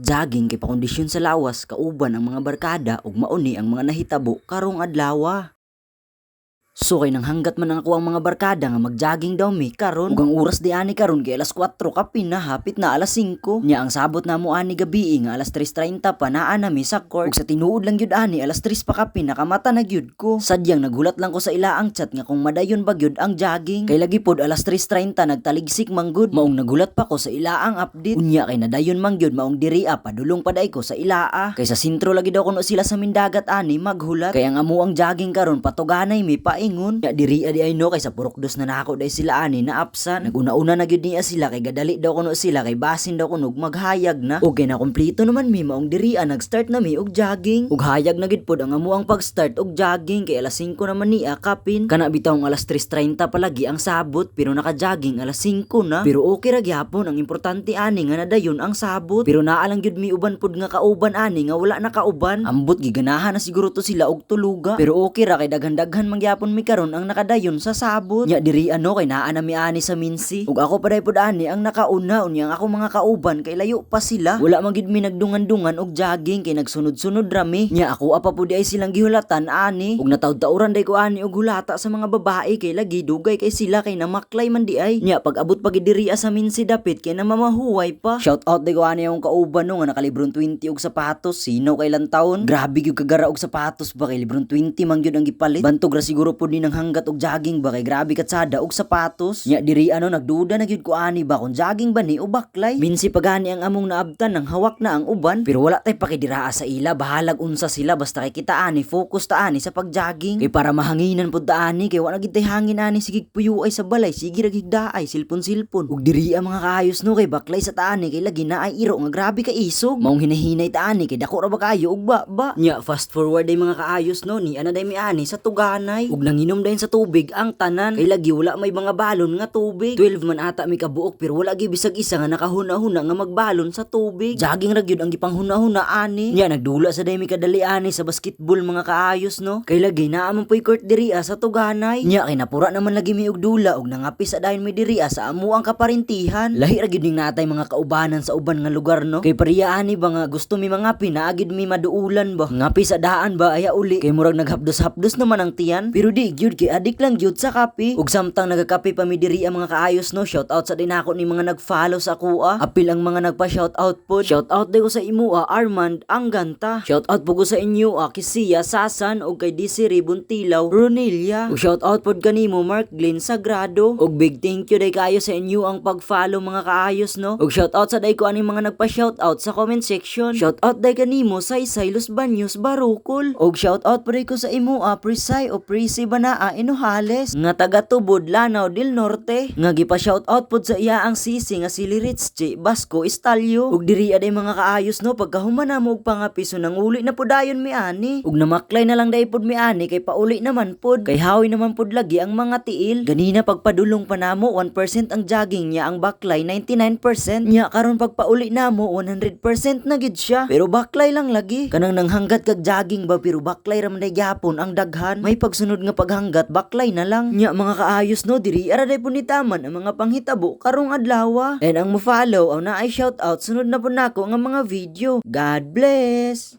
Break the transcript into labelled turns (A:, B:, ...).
A: Jogging kay pakondisyon sa lawas kauban ang mga barkada ug mauni ang mga nahitabo karong adlaw. So kay nang hanggat man ang ako ang mga barkada nga magjogging daw mi karon. Ug ang oras di ani karon kay alas 4 kapin na hapit na alas 5 nya ang sabot na mo ani gabi nga alas 3:30 pa naa na mi sa court. Ug sa tinuod lang gyud ani alas 3 pa kapin nakamata na gyud ko. Sadyang nagulat lang ko sa ilaang chat nga kung madayon ba gyud ang jogging. Kay lagi pod alas 3:30 nagtaligsik man gud maong nagulat pa ko sa ilaang update. Unya kay nadayon man gyud maong diriya padulong paday ko sa ilaa kay sa sentro lagi daw kuno sila sa mindagat ani maghulat. Kay ang amo ang jogging karon patuganay mi paingon ya diri adi ay no kay sa purokdos na nako day sila ani na apsan. Naguna-una na gyud niya sila kay gadali daw kuno sila kay basin daw kuno maghayag na. Ug na kompleto naman mi maong diri nag-start na mi og jogging. Ug hayag na gid pod ang amo ang pag-start og jogging kay alas 5 naman ni kapin. Kana bitaw ang alas 3:30 palagi ang sabot pero naka-jogging alas 5 na. Pero okay ra gyapon ang importante ani nga nadayon ang sabot. Pero naa lang gyud mi uban pod nga kauban ani nga wala na kauban. Ambot giganahan na siguro to sila og tuluga. Pero okay ra kay daghan-daghan man gyapon mi karon ang nakadayon sa sabot. Nya diri ano kay naa na mi ani sa minsi. Ug ako paday pod ani ang nakauna. Unya ang ako mga kauban kay layo pa sila. Wala man gid mi nagdungan-dungan og jogging kay nagsunod-sunod rami nya ako apa pud ay silang gihulatan ani. Ug nataud-tauran day ko ani og hulata sa mga babae kay lagi dugay kay sila kay namaklay man di ay. Nya pag abot pag diri sa minsi dapit kay namamahuway pa. Shout out day ko ani ang kauban no nga nakalibron 20 og sapatos. Sino kay lang taon? Grabe gyud kagara og sapatos ba kay libron 20 man gyud ang gipalit. Bantog ra siguro pud ni nang hanggat og jogging ba kay grabe katsada og sapatos. Nya diri ano nagduda na gyud ko ani ba kung jogging ba ni o baklay. Minsi pagani ang among naabtan nang hawak na ang uban. Pero wala tay pakidiraa sa ila bahalag unsa sila basta kay kita ani focus ta ani sa pagjogging. Kay para mahanginan pud ta ani kay wala gid tay hangin ani sige puyo ay sa balay sige ra gigdaay silpon silpon ug diri ang mga kaayos no kay baklay sa taani kay lagi na ay iro nga grabe ka isog. Maong hinahinay taani kay dako ra ba kayo ug ba ba. Nya fast forward day mga kaayos no ni ana day mi ani sa tuganay. Ug nanginom dayon sa tubig ang tanan. Kay lagi wala may mga balon nga tubig. 12 man ata mi kabuok pero wala gi bisag isa nga nakahuna-huna nga magbalon sa tubig. Jogging ra gyud ang gipanghuna-huna ani. Nya nagdula sa day mi kadali ani sa basketball mga kaayos no? Kay lagi naa man puy court diri ah, sa tuganay. Nya kay napura naman lagi mi og dula og nangapi sa dayon mi diri ah, sa amo ang kaparintihan. Lahi ra gyud ning natay mga kaubanan sa uban nga lugar no? Kay pariya ani ba nga gusto mi mga pinaagid mi maduulan ba? Ngapi sa daan ba aya uli. Kay murag naghapdos-hapdos naman ang tiyan. Pero di gyud kay adik lang gyud sa kape ug samtang nagakape pa mi diri ang mga kaayos no? Shout out sa dinako ni mga nag-follow sa kuha apil ang mga nagpa-shout out pod shout out ko sa imo ah, Armand Angganta shout out po ko sa inyo ah, Kisiya Sasan ug kay Desiree Buntilaw Ronelia ug shout out pod kanimo Mark Glenn Sagrado. Ug big thank you day kayo sa inyo ang pag-follow mga kaayos no? Ug shout out sa day ko ani mga nagpa-shout out sa comment section. Shout out day kanimo Saysay Los Baños Barukol. Ug shout out rin ko sa imo ah, Prisay o Prisi Banaa Inuhales? Nga taga Tubod Lanao del Norte. Nga gipa shout out pod sa iya ang sisi nga si Liritzi Basco Estalyo ug diri aday mga kaayos no? Pagkahuman na mo og pangapiso nang uli na podayon mi ani. Ug namaklay na lang day pod mi ani kay pauli naman pod. Kay hawi naman pod lagi ang mga tiil. Ganina pagpadulong pa namo 1% ang jogging niya ang baklay 99% nya karon pagpauli namo 100% na gid siya. Pero baklay lang lagi. Kanang nanghanggat kag jogging ba pero baklay ra man gyapon ang daghan. May pagsunod nga paghanggat baklay na lang. Nya mga kaayos no? Diri ara day po ni ang mga panghitabo karong adlaw and ang mo follow ang naay shout out sunod na po nako nga mga video. God bless